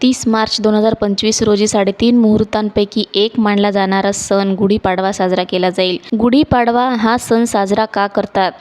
तीस मार्च दोन हजार पंचवीस रोजी साडेतीन मुहूर्तांपैकी एक मानला जाणारा सण गुढीपाडवा साजरा केला जाईल. गुढीपाडवा हा सण साजरा का करतात?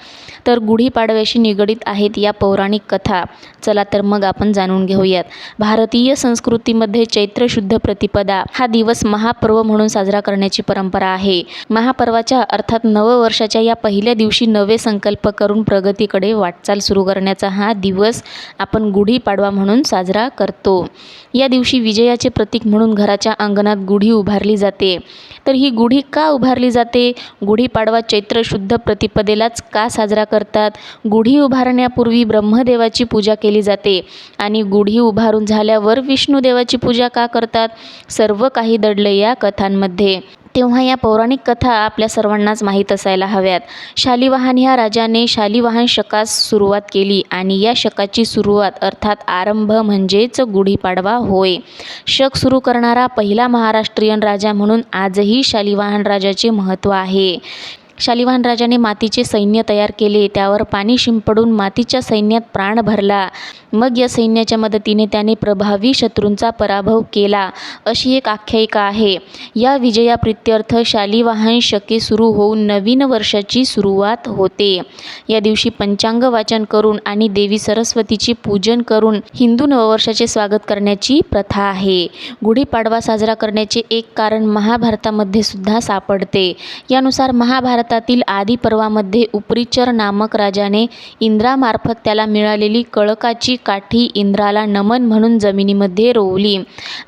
तर गुढीपाडव्याशी निगडीत आहेत या पौराणिक कथा. चला तर मग आपण जाणून घेऊयात. भारतीय संस्कृतीमध्ये चैत्र शुद्ध प्रतिपदा हा दिवस महापर्व म्हणून साजरा करण्याची परंपरा आहे. महापर्वाच्या अर्थात नववर्षाच्या या पहिल्या दिवशी नवे संकल्प करून प्रगतीकडे वाटचाल सुरू करण्याचा हा दिवस आपण गुढीपाडवा म्हणून साजरा करतो. या दिवशी विजयाचे प्रतीक म्हणून घराच्या अंगणात गुढी उभारली जाते. तर ही गुढी का उभारली जाते? गुढीपाडवा चैत्र शुद्ध प्रतिपदेलाच का साजरा करतात? गुढी उभारण्यापूर्वी ब्रह्मदेवाची पूजा केली जाते. आणि गुढी उभारून झाल्यावर विष्णुदेवाची पूजा का करतात? सर्व काही दडलं या कथांमध्ये. तेव्हा या पौराणिक कथा आपल्या सर्वांनाच माहीत असायला हव्यात. शालिवाहन ह्या राजाने शालिवाहन शकास सुरुवात केली आणि या शकाची सुरुवात अर्थात आरंभ म्हणजेच गुढीपाडवा होय. शक सुरू करणारा पहिला महाराष्ट्रीयन राजा म्हणून आजही शालिवाहन राजाचे महत्त्व आहे. शालिवाहन राजाने मातीचे सैन्य तयार केले. त्यावर पाणी शिंपडून मातीच्या सैन्यात प्राण भरला. मग या सैन्याच्या मदतीने त्याने प्रभावी शत्रूंचा पराभव केला. अशी एक आख्यायिका आहे. या विजयाप्रित्यर्थ शालिवाहन शके सुरू होऊन नवीन वर्षाची सुरुवात होते. या दिवशी पंचांग वाचन करून आणि देवी सरस्वतीचे पूजन करून हिंदू नववर्षाचे स्वागत करण्याची प्रथा आहे. गुढीपाडवा साजरा करण्याचे एक कारण महाभारतामध्ये सुद्धा सापडते. यानुसार महाभारत भारतातील आदिपर्वामध्ये उपरिचर नामक राजाने इंद्रामार्फत त्याला मिळालेली कळकाची काठी इंद्राला नमन म्हणून जमिनीमध्ये रोवली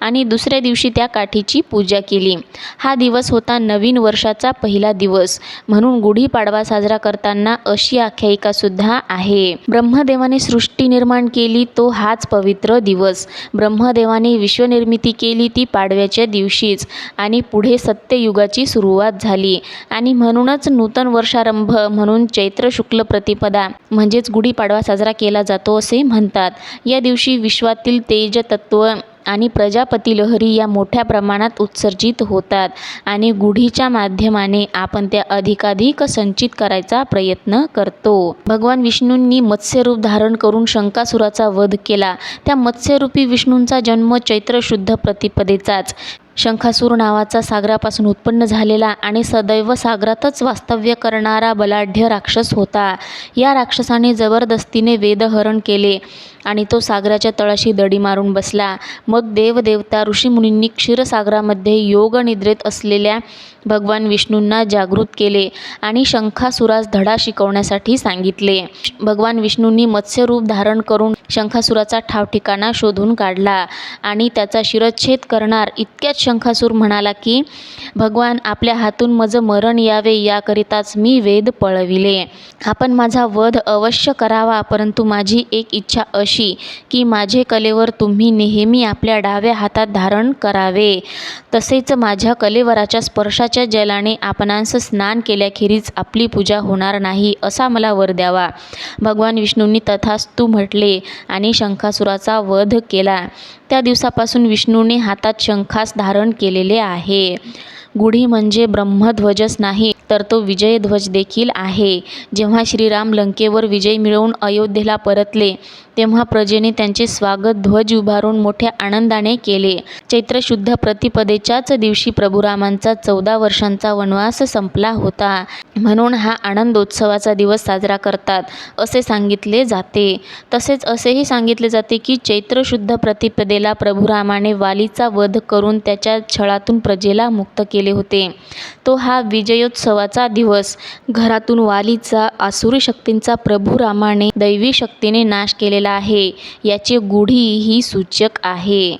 आणि दुसऱ्या दिवशी त्या काठीची पूजा केली. हा दिवस होता नवीन वर्षाचा पहिला दिवस. म्हणून गुढीपाडवा साजरा करताना अशी आख्यायिकासुद्धा आहे. ब्रह्मदेवाने सृष्टी निर्माण केली तो हाच पवित्र दिवस. ब्रह्मदेवाने विश्वनिर्मिती केली ती पाडव्याच्या दिवशीच आणि पुढे सत्ययुगाची सुरुवात झाली. आणि म्हणूनच नूतन वर्षारंभ म्हणून चैत्र शुक्ल प्रतिपदा म्हणजेच गुढीपाडवा साजरा केला जातो असे म्हणतात. या दिवशी विश्वातील तेजतत्व आणि प्रजापती लहरी या मोठ्या प्रमाणात उत्सर्जित होतात आणि गुढीच्या माध्यमाने आपण त्या अधिकाधिक संचित करायचा प्रयत्न करतो. भगवान विष्णूंनी मत्स्यरूप धारण करून शंकासुराचा वध केला. त्या मत्स्यरूपी विष्णूंचा जन्म चैत्र शुद्ध प्रतिपदेचाच. शंखासूर नावाचा सागरापासून उत्पन्न झालेला आणि सदैव सागरातच वास्तव्य करणारा बलाढ्य राक्षस होता. या राक्षसाने जबरदस्तीने वेदहरण केले आणि तो सागराच्या तळाशी दडी मारून बसला. मग देवदेवता ऋषीमुनींनी क्षीरसागरामध्ये योगनिद्रेत असलेल्या भगवान विष्णूंना जागृत केले आणि शंखासुरास धडा शिकवण्यासाठी सांगितले. भगवान विष्णूंनी मत्स्यरूप धारण करून शंखासुराचा ठावठिकाणा शोधून काढला आणि त्याचा शिरच्छेद करणार इतक्यात शंखासूर म्हणाला की भगवान आपल्या हातून माझं मरण यावे याकरिताच मी वेद पळविले. आपण माझा वध अवश्य करावा परंतु माझी एक इच्छा अशी की माझे कलेवर तुम्ही नेहमी आपल्या डाव्या हातात धारण करावे. तसेच माझ्या कलेवराच्या स्पर्शाच्या जलाने आपणांस स्नान केल्याखेरीज आपली पूजा होणार नाही असा मला वर द्यावा. भगवान विष्णूंनी तथास्तू म्हटले आणि शंखासुराचा वध केला. त्या दिवसापासून विष्णूने हातात शंखास धारण केलेले आहे. गुढी म्हणजे ब्रह्मध्वजच नाही. तर तो विजयध्वज देखील आहे. जेव्हा श्रीराम लंकेवर विजय मिळवून अयोध्येला परतले तेव्हा प्रजेने त्यांचे स्वागत ध्वज उभारून मोठ्या आनंदाने केले. चैत्र शुद्ध प्रतिपदेच्याच दिवशी प्रभुरामांचा चौदा वर्षांचा वनवास संपला होता. म्हणून हा आनंदोत्सवाचा दिवस साजरा करतात असे सांगितले जाते. तसेच असेही सांगितले जाते की चैत्र शुद्ध प्रतिपदेला प्रभुरामाने वालीचा वध करून त्याच्या छळातून प्रजेला मुक्त केले होते. तो हा विजयोत्सव उत्सवाचा दिवस. घरातून वालीचा आसुरी शक्तींचा प्रभुरामाने दैवी शक्तीने नाश केलेला आहे. याचे गुढी ही सूचक आहे.